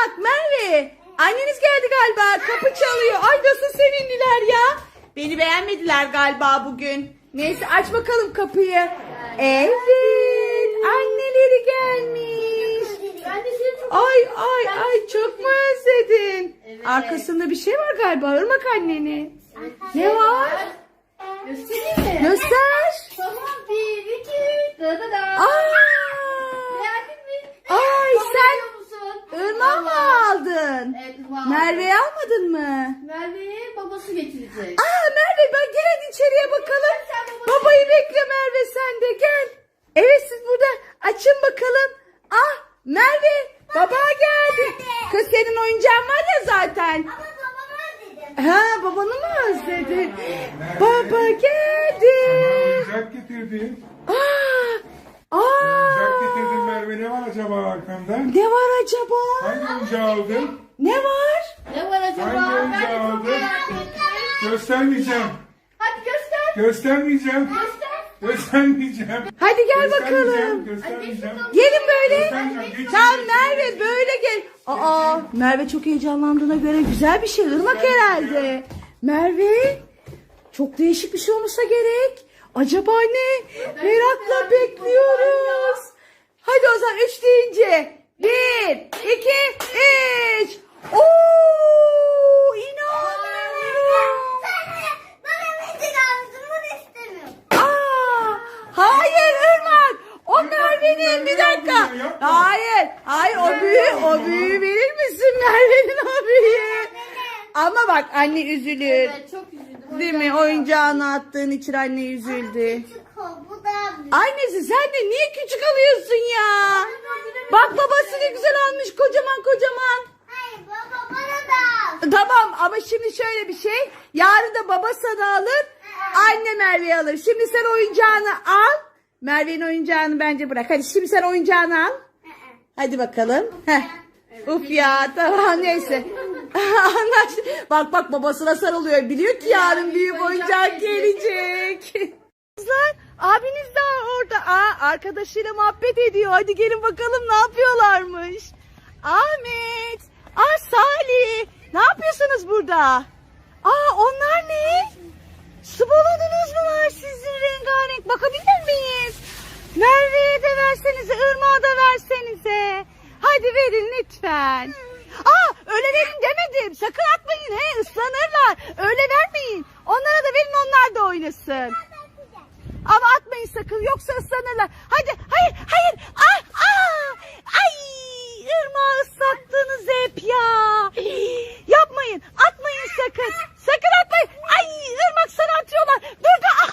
Irmak, Merve. Anneniz geldi galiba. Kapı çalıyor. Ay nasıl sevindiler ya. Beni beğenmediler galiba bugün. Neyse aç bakalım kapıyı. Evet. Anneleri gelmiş. Ay ay ay çok mu özledin? Arkasında bir şey var galiba. Irmak anneni. Ne var? göstereyim mi? Göster. Tamam bir iki. Da da da. Aa. Beğendin mi? Ay, Kabul sen ediyor Irmak mı aldın? Evet Irmak. Merve'yi almadın mı? Merve'yi babası getirecek. Aa Merve ben gel hadi içeriye bakalım. Sen babası- Babayı bekle Merve sen de gel. Evet siz burada açın bakalım. Ah Merve baba geldi. Kız senin oyuncağın var ya zaten. Ha babanı mı özledin? Baba geldi. Oyuncak getirdim. Aa, Oyuncak aa, getirdim Merve. Ne var acaba arkamda? ne var acaba? Hangi oyuncağı aldın? Ne var? Ne var acaba? Hangi oyuncağı aldın? Göstermeyeceğim. Hadi göster. Göstermeyeceğim. Göster. Göstermeyeceğim. Hadi gel Göstermeyeceğim, bakalım. Göstermeyeceğim. Gelin böyle. Göstermeyeceğim. Tamam. Merve böyle gel. Aa Merve çok heyecanlandığına göre güzel bir şey. Irmak herhalde. Merve çok değişik bir şey olmasa gerek. Acaba ne? Merakla bekliyoruz. Hadi o zaman üç deyince. Bir, iki, üç. Oo, inanmıyorum. Aa, hayır Irmak. O Merve'nin bir dakika. Hayır. Hayır o büyüğü o büyüğü verir misin Merve'nin o büyüğü? Ama bak anne üzülür. Evet çok üzüldüm. Değil mi? Oyuncağını attığın için anne üzüldü. Bu da Annesi sen de niye küçük alıyorsun ya? Bak babası ne güzel almış kocaman kocaman. Hayır baba bana da. Tamam ama şimdi şöyle bir şey. Yarın da baba sana alır. Anne Merve'yi alır. Şimdi sen oyuncağını al. Merve'nin oyuncağını bence bırak. Hadi şimdi sen oyuncağını al. Hadi bakalım. Heh. Uf ya tamam neyse. Anlaş. Bak bak babasına sarılıyor. Biliyor ki yarın büyük oyuncak gelecek. Kızlar abiniz daha orada. Aa, arkadaşıyla muhabbet ediyor. Hadi gelin bakalım ne yapıyorlarmış. Ahmet. Aa Salih. Ne yapıyorsunuz burada? Aa onlar ne? Su balonunuz mu var sizin rengarenk? Bakabilir miyiz? Merve'ye de versenize, Irmak'a da versenize. Hadi verin lütfen. Aa öyle verin demedim. Sakın atmayın he ıslanırlar. Öyle vermeyin. Onlara da verin onlar da oynasın. Ama atmayın sakın yoksa ıslanırlar. Hadi hayır hayır. Ah, ah. Ay ırmağı ıslattınız hep ya. Yapmayın atmayın sakın. Sakın atmayın. Ay ırmak sana atıyorlar. Dur dur.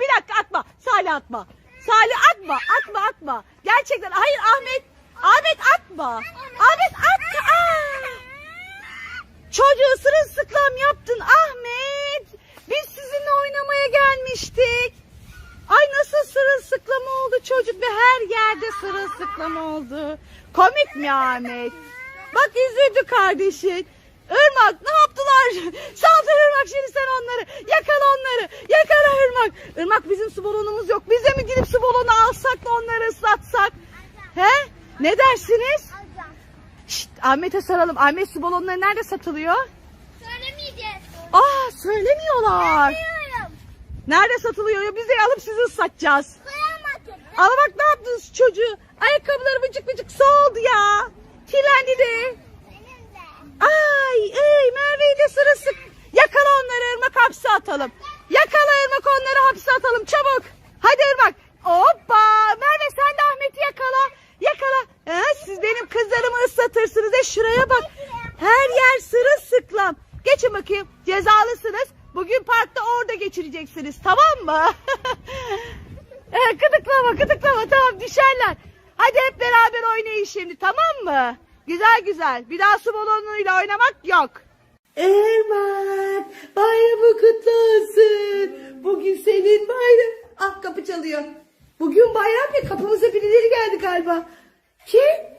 Bir dakika atma. Salih atma. Salih atma atma atma. Gerçekten hayır Ahmet. Ahmet atma. Ahmet atma. Aa. Çocuğu sırılsıklam yaptın Ahmet. Biz sizinle oynamaya gelmiştik. Ay nasıl sırılsıklam oldu çocuk ve her yerde sırılsıklam oldu. Komik mi Ahmet? Bak üzüldü kardeşin. Irmak ne yaptılar? Saldır Irmak şimdi sen onları. Yakala onları. Yakala Irmak. Irmak bizim su balonumuz yok. Biz de mi gidip su balonu alsak da onları ıslatsak? He? Ne dersiniz? Şşt, Ahmet'e soralım. Ahmet su balonları nerede satılıyor? Söylemeyeceğiz. Aa söylemiyorlar. Nerede satılıyor? Biz de alıp sizi ıslatacağız. Ama bak ne yaptınız çocuğu? Ayakkabıları bıcık bıcık su oldu ya. Kirlendi de. Ay ey Merve'yi de sırası. Yakala onları Irmak hapse atalım. Yakala Irmak onları hapse atalım çabuk. Hadi Irmak. Hoppa. Merve sen de Ahmet'i yakala. Yakala. Ha, siz benim kızlarımı ıslatırsınız. E şuraya bak. Her yer sırılsıklam. Geçin bakayım. Cezalısınız. Bugün parkta orada geçireceksiniz. Tamam mı? e, gıdıklama gıdıklama. Tamam düşerler. Hadi hep beraber oynayın şimdi tamam mı? Güzel güzel. Bir daha su balonuyla oynamak yok. Erman bayramı kutlu olsun. Bugün senin bayram. Ah kapı çalıyor. Bugün bayram ya kapımıza birileri geldi galiba. Kim?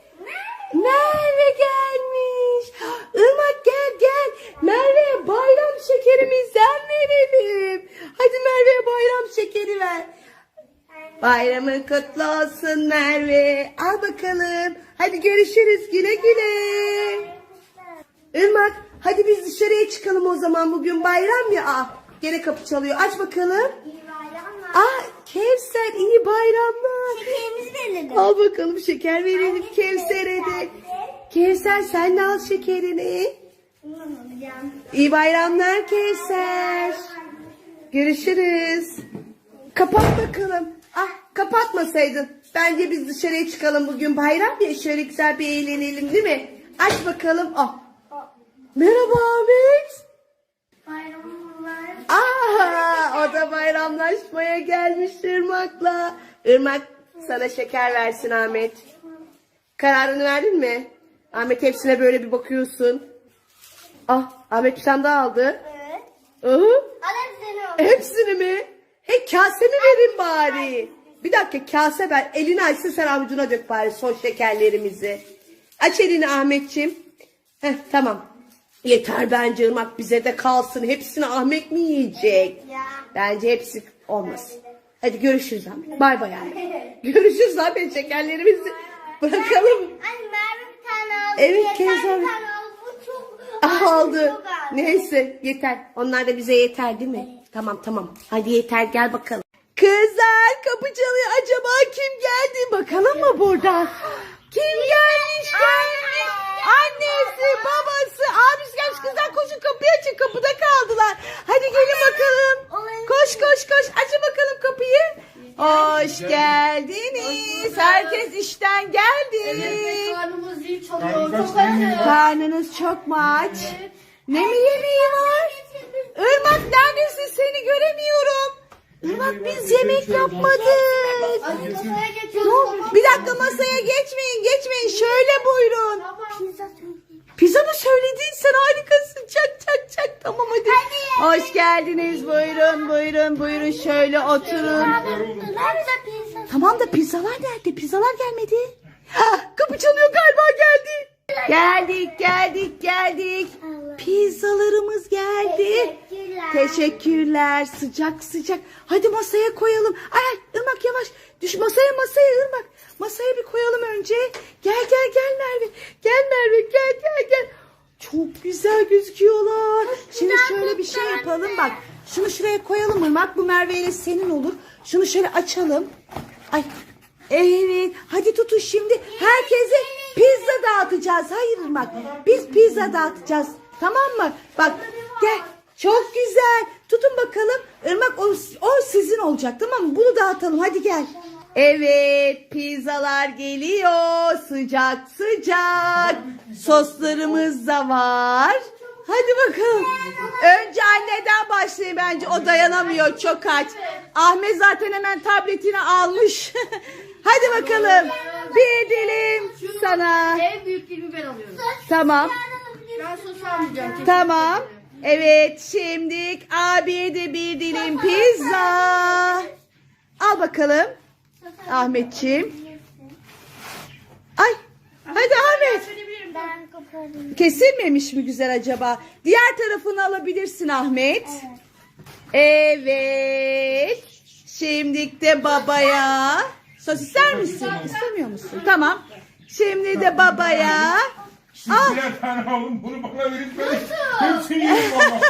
Merve gelmiş. Irmak gel gel. Merve bayram şekerimizden verelim. Hadi Merve'ye bayram şekeri ver. Bayramın kutlu olsun Merve. Al bakalım. Hadi görüşürüz güle güle. Irmak hadi biz dışarıya çıkalım o zaman bugün bayram ya. Aa, gene kapı çalıyor aç bakalım. İyi bayramlar. Aa Kevser iyi bayramlar. Şekerimizi verelim. Al bakalım şeker verelim Kevser'e de. Kevser sen de al şekerini. İyi bayramlar Kevser. Görüşürüz. Kapat bakalım. Ah kapatmasaydın. Bence biz dışarıya çıkalım bugün bayram ya şöyle güzel bir eğlenelim değil mi? Aç bakalım. Ah. Merhaba Ahmet. Bayramlar. Aa, o da bayramlaşmaya gelmiş Irmak'la. Irmak sana şeker versin Ahmet. Kararını verdin mi? Ahmet hepsine böyle bir bakıyorsun. Ah Ahmet bir tane daha aldı. Evet. Hı? Seni olsun. Hepsini mi? He kase mi verin bari? Bir dakika kase ver. Elini açsın sen avucuna dök bari son şekerlerimizi. Aç elini Ahmetçim. Heh tamam. Yeter bence Irmak bize de kalsın. Hepsini Ahmet mi yiyecek? Bence hepsi olmasın. Hadi görüşürüz Ahmet. Bay bay Ahmet. Görüşürüz Ahmet şekerlerimizi bırakalım. Anne Merve bir tane aldı. Evet, tane aldı. Neyse yeter. Onlar da bize yeter değil mi? Tamam tamam. Hadi yeter gel bakalım. Kızlar kapı çalıyor. Acaba kim geldi? Bakalım mı buradan? Kim gelmiş gelmiş? Annesi, babası, abisi gelmiş. Kızlar koşun kapıyı açın. Kapıda kaldılar. Hadi gelin bakalım. Koş koş koş. Açın bakalım kapıyı. Hoş geldiniz. Herkes işten geldi. Karnımız iyi çalıyor. Karnımız Çok iyi. acı. Karnınız çok mu aç? Ne mi yemeği var? Irmak neredesin seni göremiyorum. Irmak biz yemek yapmadık. Masaya geçiyoruz. Bir dakika masaya geçmeyin geçmeyin şöyle buyurun. Pizza mı söyledin sen harikasın çak çak çak tamam hadi. Hoş geldiniz buyurun buyurun buyurun şöyle oturun. Tamam da pizzalar nerede? Pizzalar gelmedi. Ha, kapı çalıyor galiba geldi. Geldik geldik geldik. Pizzalarımız geldi. Teşekkürler. Teşekkürler. Sıcak sıcak. Hadi masaya koyalım. Ay Irmak yavaş. Düş masaya masaya Irmak. Masaya bir koyalım önce. Gel gel gel Merve. Gel Merve gel gel gel. Çok güzel gözüküyorlar. Şimdi şöyle bir şey yapalım bak. Şunu şuraya koyalım Irmak. Bu Merve ile senin olur. Şunu şöyle açalım. Ay. Evet. Hadi tutun şimdi. Herkese pizza dağıtacağız. Hayır Irmak. Biz pizza dağıtacağız. Tamam mı? Bak gel. Çok güzel. Tutun bakalım. Irmak o, o sizin olacak tamam mı? Bunu dağıtalım. Hadi gel. Evet pizzalar geliyor. Sıcak sıcak. Soslarımız da var. Hadi bakalım. Önce anneden başlayayım bence. O dayanamıyor. Çok aç. Ahmet zaten hemen tabletini almış. Hadi bakalım. Bir dilim sana. En büyük dilimi ben alıyorum. Tamam. Ben. Tamam. Evet şimdi abiye de bir dilim pizza. Al bakalım Ahmetciğim. Ay. Hadi Ahmet. Ben kapadım. Kesilmemiş mi güzel acaba? Diğer tarafını alabilirsin Ahmet. Evet. Şimdi de babaya. Sos ister misin? İstemiyor musun? Tamam. Şimdi de babaya. Siz birer tane alın bunu bana verin ben hepsini yerim valla.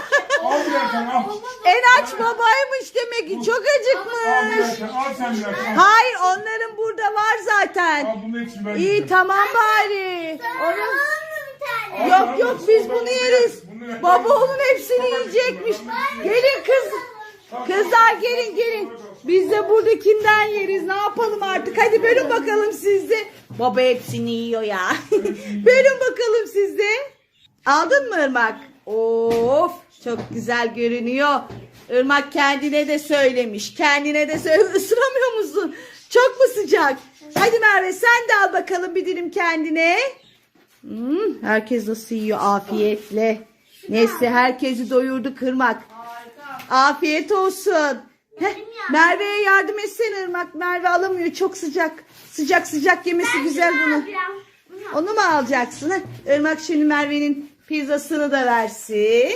Al birer tane al. En aç babaymış demek ki çok Al birer acıkmış. tane al sen birer tane. Hayır onların burada var zaten. Al bunu hepsini ben İyi yiyeceğim. tamam bari. Onu bir tane. Yok yok biz bunu yeriz. Baba onun hepsini yiyecekmiş. Gelin kız. Kızlar gelin gelin. Biz de buradakinden yeriz. Ne yapalım artık? Hadi bölün bakalım siz de. Baba hepsini yiyor ya. bölün bakalım siz de. Aldın mı Irmak? Of çok güzel görünüyor. Irmak kendine de söylemiş. Kendine de söyle. Isıramıyor musun? Çok mu sıcak? Hadi Merve sen de al bakalım bir dilim kendine. Hmm, herkes nasıl yiyor afiyetle. Neyse herkesi doyurdu kırmak. Afiyet olsun. Heh, Merve'ye yardım etsene Irmak. Merve alamıyor çok sıcak. Sıcak sıcak yemesi güzel bunu. Onu mu alacaksın? Heh, Irmak şimdi Merve'nin pizzasını da versin.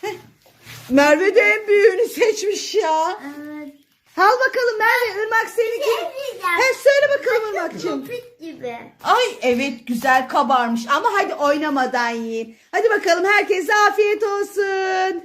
Heh, Merve de en büyüğünü seçmiş ya. Evet. Al bakalım Merve Irmak seninki. Şey. He söyle bakalım Irmak'cığım. Gibi. Ay evet güzel kabarmış ama hadi oynamadan yiyin. Hadi bakalım herkese afiyet olsun.